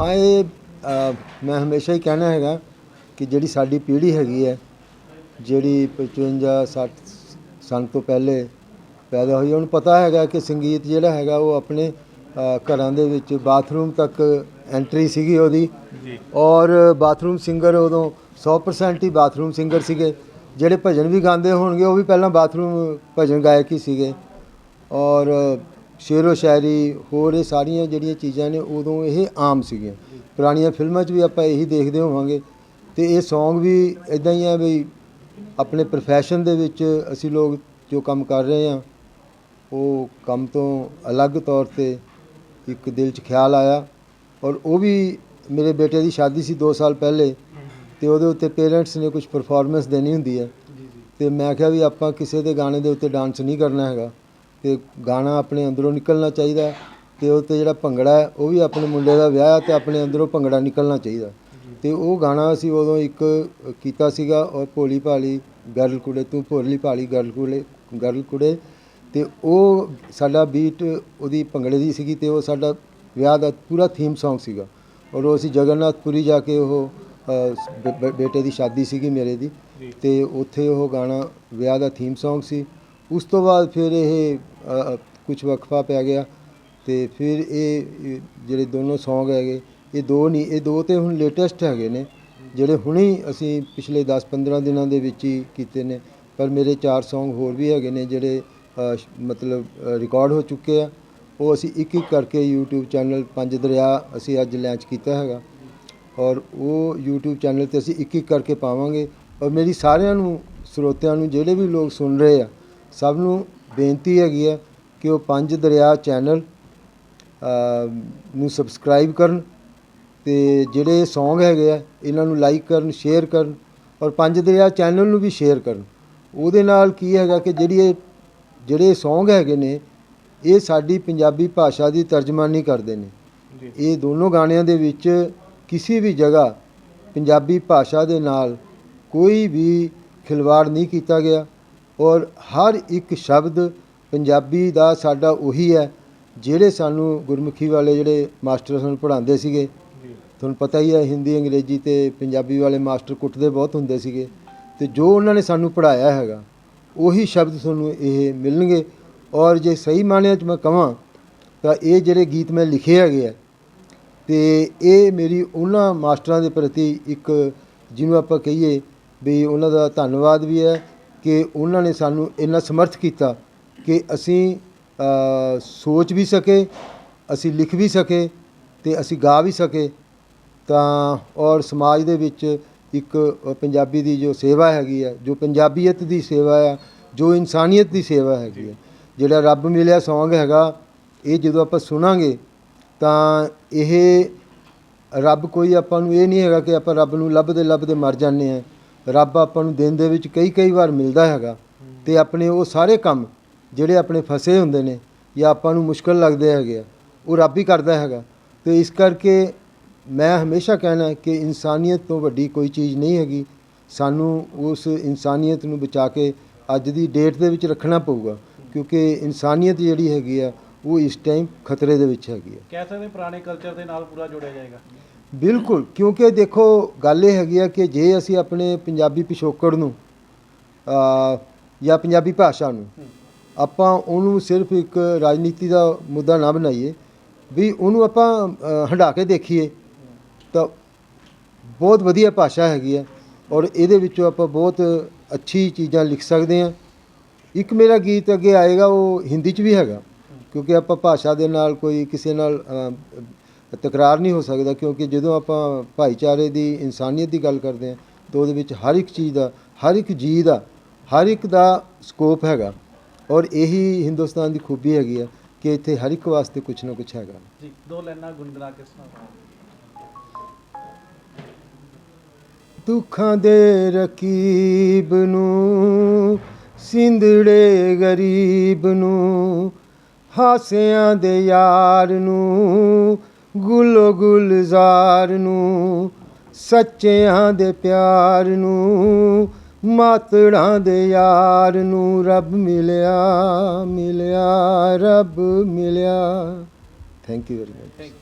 ਹਾਂ ਇਹ ਮੈਂ ਹਮੇਸ਼ਾ ਹੀ ਕਹਿਣਾ ਹੈਗਾ ਕਿ ਜਿਹੜੀ ਸਾਡੀ ਪੀੜ੍ਹੀ ਹੈਗੀ ਹੈ ਜਿਹੜੀ 55 60 ਸਾਲ ਤੋਂ ਪਹਿਲੇ ਪੈਦਾ ਹੋਈ ਉਹਨੂੰ ਪਤਾ ਹੈਗਾ ਕਿ ਸੰਗੀਤ ਜਿਹੜਾ ਹੈਗਾ ਉਹ ਆਪਣੇ ਘਰਾਂ ਦੇ ਵਿੱਚ ਬਾਥਰੂਮ ਤੱਕ ਐਂਟਰੀ ਸੀਗੀ ਉਹਦੀ ਔਰ ਬਾਥਰੂਮ ਸਿੰਗਰ ਉਦੋਂ 100% ਹੀ ਬਾਥਰੂਮ ਸਿੰਗਰ ਸੀਗੇ। ਜਿਹੜੇ ਭਜਨ ਵੀ ਗਾਉਂਦੇ ਹੋਣਗੇ ਉਹ ਵੀ ਪਹਿਲਾਂ ਬਾਥਰੂਮ ਭਜਨ ਗਾਇਕ ਹੀ ਸੀਗੇ। ਔਰ ਸ਼ੇਰੋ ਸ਼ਾਇਰੀ ਹੋਰ ਇਹ ਸਾਰੀਆਂ ਜਿਹੜੀਆਂ ਚੀਜ਼ਾਂ ਨੇ ਉਦੋਂ ਇਹ ਆਮ ਸੀਗੀਆਂ। ਪੁਰਾਣੀਆਂ ਫਿਲਮਾਂ 'ਚ ਵੀ ਆਪਾਂ ਇਹੀ ਦੇਖਦੇ ਹੋਵਾਂਗੇ। ਤੇ ਇਹ Song ਵੀ ਇਦਾਂ ਹੀ ਆ ਵੀ ਆਪਣੇ profession ਦੇ ਵਿੱਚ ਅਸੀਂ ਲੋਕ ਜੋ ਕੰਮ ਕਰ ਰਹੇ ਹਾਂ ਉਹ ਕੰਮ ਤੋਂ ਅਲੱਗ ਤੌਰ ਤੇ ਇੱਕ ਦਿਲ 'ਚ ਖਿਆਲ ਆਇਆ। ਔਰ ਉਹ ਵੀ ਮੇਰੇ ਬੇਟੇ ਦੀ ਸ਼ਾਦੀ ਸੀ 2 ਸਾਲ ਪਹਿਲੇ ਤੇ ਉਹਦੇ ਉੱਤੇ ਪੇਰੈਂਟਸ ਨੇ ਕੁਝ ਪਰਫਾਰਮੈਂਸ ਦੇਣੀ ਹੁੰਦੀ ਹੈ। ਤੇ ਮੈਂ ਕਿਹਾ ਵੀ ਆਪਾਂ ਕਿਸੇ ਦੇ ਗਾਣੇ ਦੇ ਉੱਤੇ ਡਾਂਸ ਨਹੀਂ ਕਰਨਾ ਹੈਗਾ। ਤੇ ਗਾਣਾ ਆਪਣੇ ਅੰਦਰੋਂ ਨਿਕਲਣਾ ਚਾਹੀਦਾ ਹੈ ਤੇ ਉਹ ਤੇ ਜਿਹੜਾ ਭੰਗੜਾ ਹੈ ਉਹ ਵੀ ਆਪਣੇ ਮੁੰਡੇ ਦਾ ਵਿਆਹ ਹੈ ਤੇ ਆਪਣੇ ਅੰਦਰੋਂ ਭੰਗੜਾ ਨਿਕਲਣਾ ਚਾਹੀਦਾ ਤੇ ਉਹ ਗਾਣਾ ਅਸੀਂ ਉਦੋਂ ਇੱਕ ਕੀਤਾ ਸੀਗਾ ਔਰ ਭੋਲੀ ਭਾਲੀ ਗਰਲ ਕੁੜੇ ਤੂੰ ਭੋਲੀ ਭਾਲੀ ਗਰਲ ਕੁੜੇ ਗਰਲ ਕੁੜੇ ਤੇ ਉਹ ਸਾਡਾ ਬੀਟ ਉਹਦੀ ਭੰਗੜੇ ਦੀ ਸੀਗੀ ਤੇ ਉਹ ਸਾਡਾ ਵਿਆਹ ਦਾ ਪੂਰਾ ਥੀਮ Song ਸੀਗਾ। ਔਰ ਉਹ ਅਸੀਂ ਜਗਨਨਾਥਪੁਰੀ ਜਾ ਕੇ ਉਹ ਬੇਟੇ ਦੀ ਸ਼ਾਦੀ ਸੀਗੀ ਮੇਰੇ ਦੀ। ਤੇ ਉੱਥੇ ਉਹ ਗਾਣਾ ਵਿਆਹ ਦਾ ਥੀਮ Song ਸੀ। ਉਸ ਤੋਂ ਬਾਅਦ ਫਿਰ ਇਹ ਕੁਝ ਵਕਫਾ ਪੈ ਗਿਆ ਅਤੇ ਫਿਰ ਇਹ ਜਿਹੜੇ ਦੋਨੋਂ ਸੌਂਗ ਹੈਗੇ, ਇਹ ਦੋ ਨਹੀਂ, ਇਹ ਦੋ ਤਾਂ ਹੁਣ ਲੇਟੈਸਟ ਹੈਗੇ ਨੇ, ਜਿਹੜੇ ਹੁਣੇ ਅਸੀਂ ਪਿਛਲੇ 10-15 ਦਿਨਾਂ ਦੇ ਵਿੱਚ ਹੀ ਕੀਤੇ ਨੇ, ਪਰ ਮੇਰੇ ਚਾਰ ਸੌਂਗ ਹੋਰ ਵੀ ਹੈਗੇ ਨੇ ਜਿਹੜੇ ਮਤਲਬ ਰਿਕਾਰਡ ਹੋ ਚੁੱਕੇ ਆ। ਉਹ ਅਸੀਂ ਇੱਕ ਇੱਕ ਕਰਕੇ YouTube ਚੈਨਲ ਪੰਜ ਦਰਿਆ ਅਸੀਂ ਅੱਜ ਲਾਂਚ ਕੀਤਾ ਹੈਗਾ ਔਰ ਉਹ YouTube ਚੈਨਲ ਤੇ ਅਸੀਂ ਇੱਕ ਇੱਕ ਕਰਕੇ ਪਾਵਾਂਗੇ ਔਰ ਮੇਰੀ ਸਾਰਿਆਂ ਨੂੰ, ਸਰੋਤਿਆਂ ਨੂੰ, ਜਿਹੜੇ ਵੀ ਲੋਕ ਸੁਣ ਰਹੇ ਆ, ਸਭ ਨੂੰ ਬੇਨਤੀ ਹੈਗੀ ਹੈ ਕਿ ਉਹ ਪੰਜ ਦਰਿਆ ਚੈਨਲ ਨੂੰ ਸਬਸਕ੍ਰਾਈਬ ਕਰਨ ਤੇ ਜਿਹੜੇ Song ਹੈਗੇ ਆ ਇਹਨਾਂ ਨੂੰ ਲਾਈਕ ਕਰਨ ਸ਼ੇਅਰ ਕਰਨ ਔਰ ਪੰਜ ਦਰਿਆ ਚੈਨਲ ਨੂੰ ਵੀ ਸ਼ੇਅਰ ਕਰਨ। ਉਹਦੇ ਨਾਲ ਕੀ ਹੈਗਾ ਕਿ ਜਿਹੜੀ ਇਹ ਜਿਹੜੇ Song ਹੈਗੇ ਨੇ ਇਹ ਸਾਡੀ ਪੰਜਾਬੀ ਭਾਸ਼ਾ ਦੀ ਤਰਜਮਾਨੀ ਕਰਦੇ ਨੇ। ਇਹ ਦੋਨੋਂ ਗਾਣਿਆਂ ਦੇ ਵਿੱਚ ਕਿਸੇ ਵੀ ਜਗ੍ਹਾ ਪੰਜਾਬੀ ਭਾਸ਼ਾ ਦੇ ਨਾਲ ਕੋਈ ਵੀ ਖਿਲਵਾੜ ਨਹੀਂ ਕੀਤਾ ਗਿਆ। ਔਰ ਹਰ ਇੱਕ ਸ਼ਬਦ ਪੰਜਾਬੀ ਦਾ ਸਾਡਾ ਉਹੀ ਹੈ, ਜਿਹੜੇ ਸਾਨੂੰ ਗੁਰਮੁਖੀ ਵਾਲੇ ਜਿਹੜੇ ਮਾਸਟਰ ਸਾਨੂੰ ਪੜ੍ਹਾਉਂਦੇ ਸੀਗੇ। ਤੁਹਾਨੂੰ ਪਤਾ ਹੀ ਹੈ, ਹਿੰਦੀ, ਅੰਗਰੇਜ਼ੀ ਤੇ ਪੰਜਾਬੀ ਵਾਲੇ ਮਾਸਟਰ ਕੁੱਟਦੇ ਬਹੁਤ ਹੁੰਦੇ ਸੀਗੇ ਤੇ ਜੋ ਉਹਨਾਂ ਨੇ ਸਾਨੂੰ ਪੜ੍ਹਾਇਆ ਹੈਗਾ, ਉਹੀ ਸ਼ਬਦ ਤੁਹਾਨੂੰ ਇਹ ਮਿਲਣਗੇ। ਔਰ ਜੇ ਸਹੀ ਮਾਣਿਆਂ 'ਚ ਮੈਂ ਕਹਾਂ ਤਾਂ ਇਹ ਜਿਹੜੇ ਗੀਤ ਮੈਂ ਲਿਖੇ ਹੈਗੇ ਆ, ਤੇ ਇਹ ਮੇਰੀ ਉਹਨਾਂ ਮਾਸਟਰਾਂ ਦੇ ਪ੍ਰਤੀ ਇੱਕ ਜਿਹਨੂੰ ਆਪਾਂ ਕਹੀਏ ਵੀ ਉਹਨਾਂ ਦਾ ਧੰਨਵਾਦ ਵੀ ਹੈ ਕਿ ਉਹਨਾਂ ਨੇ ਸਾਨੂੰ ਇੰਨਾ ਸਮਰਥ ਕੀਤਾ ਕਿ ਅਸੀਂ ਸੋਚ ਵੀ ਸਕੇ, ਅਸੀਂ ਲਿਖ ਵੀ ਸਕੇ ਅਤੇ ਅਸੀਂ ਗਾ ਵੀ ਸਕੇ। ਤਾਂ, ਔਰ ਸਮਾਜ ਦੇ ਵਿੱਚ ਇੱਕ ਪੰਜਾਬੀ ਦੀ ਜੋ ਸੇਵਾ ਹੈਗੀ ਹੈ ਜੋ ਪੰਜਾਬੀਅਤ ਦੀ ਸੇਵਾ ਹੈ ਜੋ ਇਨਸਾਨੀਅਤ ਦੀ ਸੇਵਾ ਹੈਗੀ ਹੈ ਜਿਹੜਾ ਰੱਬ ਮਿਲਿਆ ਸੌਂਗ ਹੈਗਾ, ਇਹ ਜਦੋਂ ਆਪਾਂ ਸੁਣਾਂਗੇ, ਤਾਂ ਇਹ ਰੱਬ ਕੋਈ ਆਪਾਂ ਨੂੰ ਇਹ ਨਹੀਂ ਹੈਗਾ ਕਿ ਆਪਾਂ ਰੱਬ ਨੂੰ ਲੱਭਦੇ ਲੱਭਦੇ ਮਰ ਜਾਂਦੇ ਆ। ਰੱਬ ਆਪਾਂ ਨੂੰ ਦਿਨ ਦੇ ਵਿੱਚ ਕਈ ਕਈ ਵਾਰ ਮਿਲਦਾ ਹੈਗਾ ਤੇ ਆਪਣੇ ਉਹ ਸਾਰੇ ਕੰਮ ਜਿਹੜੇ ਆਪਣੇ ਫਸੇ ਹੁੰਦੇ ਨੇ ਜਾਂ ਆਪਾਂ ਨੂੰ ਮੁਸ਼ਕਲ ਲੱਗਦੇ ਹੈਗੇ ਆ, ਉਹ ਰੱਬ ਹੀ ਕਰਦਾ ਹੈਗਾ। ਤੇ ਇਸ ਕਰਕੇ ਮੈਂ ਹਮੇਸ਼ਾ ਕਹਿਣਾ ਕਿ ਇਨਸਾਨੀਅਤ ਤੋਂ ਵੱਡੀ ਕੋਈ ਚੀਜ਼ ਨਹੀਂ ਹੈਗੀ। ਸਾਨੂੰ ਉਸ ਇਨਸਾਨੀਅਤ ਨੂੰ ਬਚਾ ਕੇ ਅੱਜ ਦੀ ਡੇਟ ਦੇ ਵਿੱਚ ਰੱਖਣਾ ਪਊਗਾ, ਕਿਉਂਕਿ ਇਨਸਾਨੀਅਤ ਜਿਹੜੀ ਹੈਗੀ ਆ, ਉਹ ਇਸ ਟਾਈਮ ਖਤਰੇ ਦੇ ਵਿੱਚ ਹੈਗੀ ਆ। ਕਹਿ ਸਕਦੇ ਪੁਰਾਣੇ ਕਲਚਰ ਦੇ ਨਾਲ ਪੂਰਾ ਜੁੜਿਆ ਜਾਏਗਾ। ਬਿਲਕੁਲ ਕਿਉਂਕਿ ਦੇਖੋ ਗੱਲ ਇਹ ਹੈਗੀ ਆ ਕਿ ਜੇ ਅਸੀਂ ਆਪਣੇ ਪੰਜਾਬੀ ਪਿਛੋਕੜ ਨੂੰ ਅ, ਜਾਂ ਪੰਜਾਬੀ ਭਾਸ਼ਾ ਨੂੰ ਆਪਾਂ ਉਹਨੂੰ ਸਿਰਫ ਇੱਕ ਰਾਜਨੀਤੀ ਦਾ ਮੁੱਦਾ ਨਾ ਬਣਾਈਏ ਵੀ ਉਹਨੂੰ ਆਪਾਂ ਅ, ਹੰਢਾ ਕੇ ਦੇਖੀਏ ਤਾਂ ਬਹੁਤ ਵਧੀਆ ਭਾਸ਼ਾ ਹੈਗੀ ਆ ਔਰ ਇਹਦੇ ਵਿੱਚੋਂ ਆਪਾਂ ਬਹੁਤ ਅੱਛੀ ਚੀਜ਼ਾਂ ਲਿਖ ਸਕਦੇ ਹਾਂ ਇੱਕ ਮੇਰਾ ਗੀਤ ਅੱਗੇ ਆਏਗਾ ਉਹ ਹਿੰਦੀ 'ਚ ਵੀ ਹੈਗਾ ਕਿਉਂਕਿ ਆਪਾਂ ਭਾਸ਼ਾ ਦੇ ਨਾਲ ਕੋਈ ਕਿਸੇ ਨਾਲ ਤਕਰਾਰ ਨਹੀਂ ਹੋ ਸਕਦਾ ਕਿਉਂਕਿ ਜਦੋਂ ਆਪਾਂ ਭਾਈਚਾਰੇ ਦੀ ਇਨਸਾਨੀਅਤ ਦੀ ਗੱਲ ਕਰਦੇ ਹਾਂ ਤਾਂ ਉਹਦੇ ਵਿੱਚ ਹਰ ਇੱਕ ਚੀਜ਼ ਦਾ ਹਰ ਇੱਕ ਜੀ ਦਾ ਹਰ ਇੱਕ ਦਾ ਸਕੋਪ ਹੈਗਾ। ਔਰ ਇਹੀ ਹਿੰਦੁਸਤਾਨ ਦੀ ਖੂਬੀ ਹੈਗੀ ਆ ਕਿ ਇੱਥੇ ਹਰ ਇੱਕ ਵਾਸਤੇ ਕੁਝ ਨਾ ਕੁਝ ਹੈਗਾ। ਜੀ ਦੋ ਲਾਈਨਾਂ ਗੁੰਗਣਾ ਕੇ ਸੁਣਾਓ ਦੁੱਖਾਂ ਦੇ ਰਕੀਬ ਨੂੰ ਸਿੰਧੜੇ ਗਰੀਬ ਨੂੰ ਹਾਸਿਆਂ ਦੇ ਯਾਰ ਨੂੰ ਗੁਲ ਗੁਲਜ਼ਾਰ ਨੂੰ, ਸੱਚਿਆਂ ਦੇ ਪਿਆਰ ਨੂੰ, ਮਾਤੜਾਂ ਦੇ ਯਾਰ ਨੂੰ ਰੱਬ ਮਿਲਿਆ ਮਿਲਿਆ, ਰੱਬ ਮਿਲਿਆ। Thank you very much thank